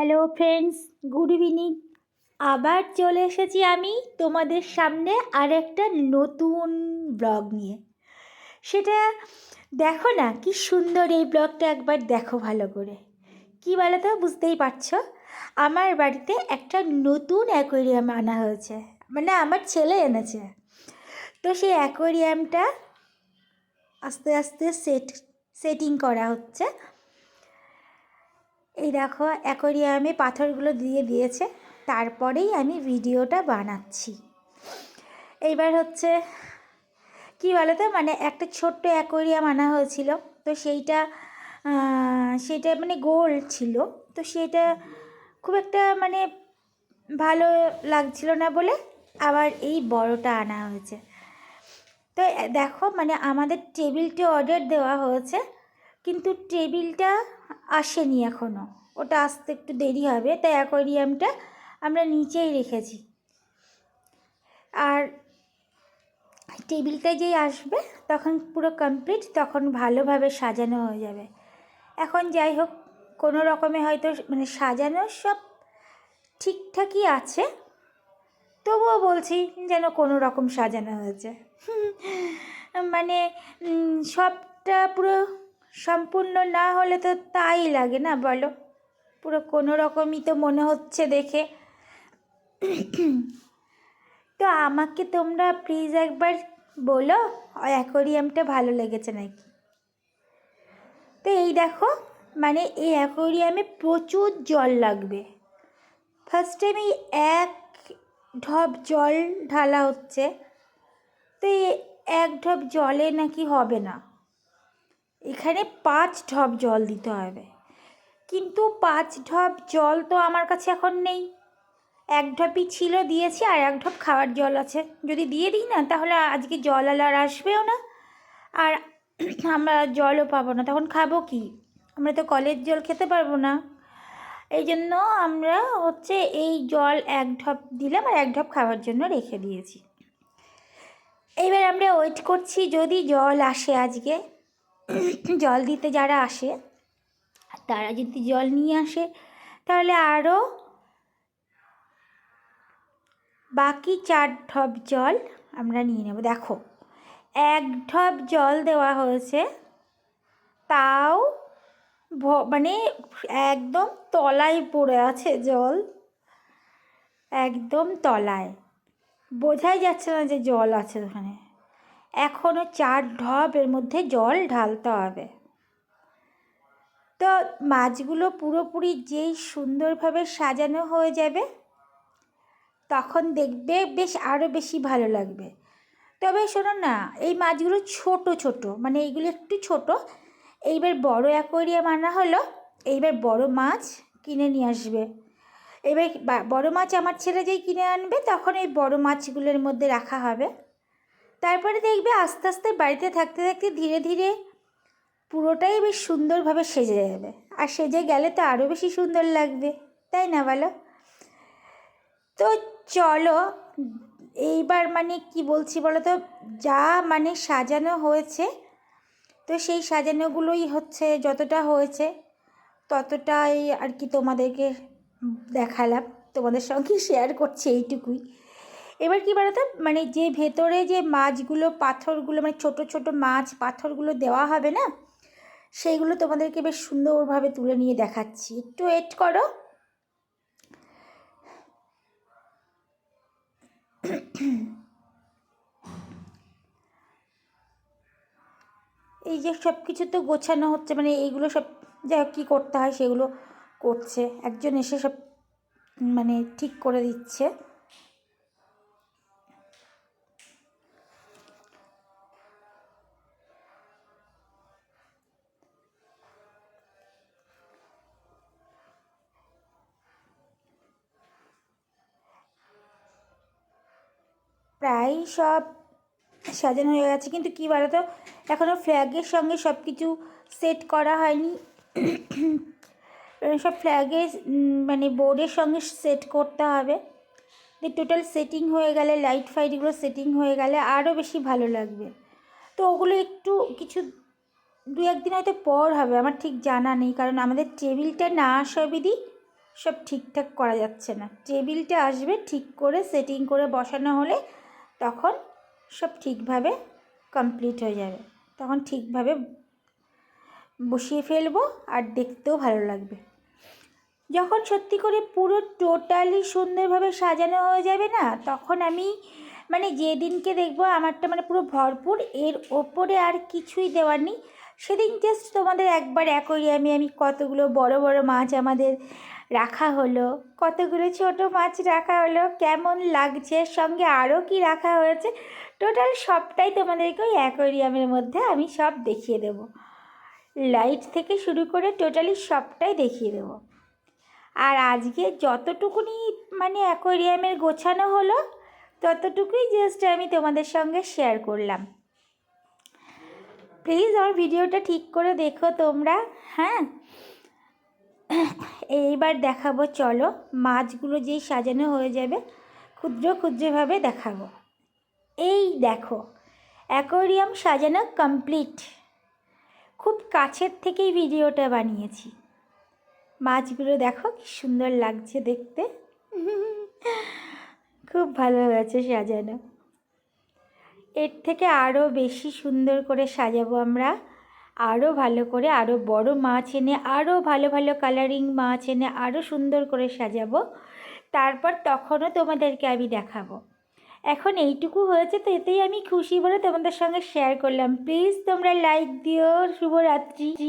Hello friends good evening আবার চলে এসেছি আমি তোমাদের সামনে আর একটা নতুন ব্লগ নিয়ে। সেটা দেখো না, কি সুন্দর এই ব্লগটা একবার দেখো ভালো করে। কি বলো তো বুঝতেই পারছ? আমার বাড়িতে একটা নতুন অ্যাকোয়ারিয়াম আনা হয়েছে। মানে আমার ছেলে এনেছে। তো সেই অ্যাকোয়ারিয়ামটা আস্তে আস্তে সেট সেটিং করা হচ্ছে। এই দেখো, অ্যাকোরিয়ামে পাথরগুলো দিয়ে দিয়েছে, তারপরেই আমি ভিডিওটা বানাচ্ছি। এইবার হচ্ছে, কি বলো তো মানে একটা ছোট্ট অ্যাকোরিয়াম আনা হয়েছিল, তো সেইটা সেটা মানে গোল ছিল, তো সেটা খুব একটা মানে ভালো লাগছিল না বলে আবার এই বড়টা আনা হয়েছে। তো দেখো মানে আমাদের টেবিলটা অর্ডার দেওয়া হয়েছে, কিন্তু টেবিলটা আসেনি এখনও ওটা আসতে একটু দেরি হবে, তাই অ্যাকোয়ারিয়ামটা আমরা নিচেই রেখেছি। আর টেবিলটা যেই আসবে, তখন পুরো কমপ্লিট তখন ভালোভাবে সাজানো হয়ে যাবে। এখন যাই হোক, কোনো রকমে হয়তো মানে সাজানো সব ঠিকঠাকই আছে। তবুও বলছি যেন কোনো রকম সাজানো হয়েছে। মানে সবটা পুরো সম্পূর্ণ না হলে তো তাই লাগে না বলো? পুরো কোনো রকমই তো মনে হচ্ছে দেখে। তো আমাকে তোমরা প্লিজ একবার বলো অ্যাকোরিয়ামটা ভালো লেগেছে নাকি? তো এই দেখো মানে এই অ্যাকোরিয়ামে প্রচুর জল লাগবে। ফার্স্ট টাইম এই এক ঢপ জল ঢালা হচ্ছে। তো এই এক ঢপ জলে নাকি হবে না। এখানে পাঁচ ঢপ জল দিতে হবে। কিন্তু পাঁচ ঢপ জল তো আমার কাছে এখন নেই। এক ঢপই ছিল, দিয়েছি আর এক ঢপ খাওয়ার জল আছে। যদি দিয়ে দিই না, তাহলে আজকে জল আর আসবেও না। আর আমরা জলও পাবো না। তখন খাব কি? আমরা তো কলের জল খেতে পারব না। এই জন্য আমরা হচ্ছে এই জল এক ঢপ দিলাম আর এক ঢপ খাওয়ার জন্য রেখে দিয়েছি। এইবার আমরা ওয়েট করছি যদি জল আসে আজকে। জল দিতে যারা আসে, তারা যদি জল নিয়ে আসে, তাহলে আরও বাকি চার ঢপ জল আমরা নিয়ে নেব। দেখো, এক ঢপ জল দেওয়া হয়েছে, তাও মানে একদম তলায় পড়ে আছে জল, একদম তলায়। বোঝাই যাচ্ছে না যে জল আছে ওখানে। এখনও চার ঢপ এর মধ্যে জল ঢালতে হবে। তো মাছগুলো পুরোপুরি যেই সুন্দরভাবে সাজানো হয়ে যাবে, তখন দেখবে বেশ আরও বেশি ভালো লাগবে। তবে শোনো না, এই মাছগুলো ছোট ছোট মানে এইগুলো একটু ছোট। এইবার বড় অ্যাকোয়ারিয়াম আনা হলো, এইবার বড় মাছ কিনে নিয়ে আসবে। এবার বড় মাছ আমার ছেলে যেই কিনে আনবে, তখন এই বড় মাছগুলোর মধ্যে রাখা হবে। তারপরে দেখবে আস্তে আস্তে বাড়িতে থাকতে থাকতে ধীরে ধীরে পুরোটাই বেশ সুন্দরভাবে সেজে যাবে। আর সেজে গেলে তো আরও বেশি সুন্দর লাগবে, তাই না বলো? তো চলো, এইবার মানে কি বলছি বলো তো যা মানে সাজানো হয়েছে, তো সেই সাজানোগুলোই হচ্ছে যতটা হয়েছে, ততটাই আর কি তোমাদেরকে দেখালাম, তোমাদের সঙ্গে শেয়ার করছি এইটুকুই। এবার কি বলতো? মানে যে ভেতরে যে মাছগুলো, পাথরগুলো মানে ছোট ছোট মাছ, পাথরগুলো দেওয়া হবে না? সেইগুলো তোমাদেরকে বেশ সুন্দরভাবে তুলে নিয়ে দেখাচ্ছি। একটু ওয়েট করো। এই যে সব কিছু তো গোছানো হচ্ছে মানে এইগুলো সব যা কী করতে হয়, সেগুলো করছে। একজন এসে সব মানে ঠিক করে দিচ্ছে। প্রায় সব সাজানো হয়ে গেছে। কিন্তু কী বলো তো এখনও ফ্ল্যাগের সঙ্গে সব কিছু সেট করা হয়নি। সব ফ্ল্যাগের মানে বোর্ডের সঙ্গে সেট করতে হবে। দিয়ে টোটাল সেটিং হয়ে গেলে লাইট ফাইটগুলো সেটিং হয়ে গেলে আরও বেশি ভালো লাগবে। তো ওগুলো একটু, কিছু দু একদিন হয়তো পর হবে, আমার ঠিক জানা নেই। কারণ আমাদের টেবিলটা না আসা সব ঠিকঠাক করা যাচ্ছে না। টেবিলটা আসবে ঠিক করে সেটিং করে বসানো হলে তখন সব ঠিকভাবে কমপ্লিট হয়ে যাবে। তখন ঠিকভাবে বসিয়ে ফেলব আর দেখতেও ভালো লাগবে। যখন সত্যি করে পুরো টোটালি সুন্দরভাবে সাজানো হয়ে যাবে না, তখন আমি মানে যেদিনকে দেখব আমারটা মানে পুরো ভরপুর, এর ওপরে আর কিছুই দেওয়ার নেই। সেদিন জাস্ট তোমাদের একবার অ্যাকোরিয়ামে আমি কতগুলো বড় বড় মাছ আমাদের রাখা হলো, কতগুলো ছোট মাছ রাখা হলো, কেমন লাগছে, সঙ্গে আরও কি রাখা হয়েছে টোটাল সবটাই তোমাদেরকে ওই অ্যাকোরিয়ামের মধ্যে আমি সব দেখিয়ে দেবো। লাইট থেকে শুরু করে টোটালি সবটাই দেখিয়ে দেবো। আর আজকে যতটুকুনি মানে অ্যাকোরিয়ামের গোছানো হলো, ততটুকুই জাস্ট আমি তোমাদের সঙ্গে শেয়ার করলাম। প্লিজ আমার ভিডিওটা ঠিক করে দেখো তোমরা। হ্যাঁ? এইবার দেখাবো, চলো। মাছগুলো যেই সাজানো হয়ে যাবে, ক্ষুদ্র ক্ষুদ্রভাবে দেখাবো। এই দেখো, অ্যাকোরিয়াম সাজানো কমপ্লিট। খুব কাছের থেকেই ভিডিওটা বানিয়েছি। মাছগুলো দেখো, কি সুন্দর লাগছে দেখতে। খুব ভালো হয়েছে সাজানো। এর থেকে আরও বেশি সুন্দর করে সাজাবো আমরা। আরও ভালো করে আরও বড় মাছ এনে আরও ভালো ভালো কালারিং মাছ এনে আরও সুন্দর করে সাজাবো। তারপর তখনও তোমাদেরকে আমি দেখাবো। এখন এইটুকু হয়েছে, তো এতেই আমি খুশি বলে তোমাদের সঙ্গে শেয়ার করলাম। প্লিজ তোমরা লাইক দিও। শুভরাত্রি।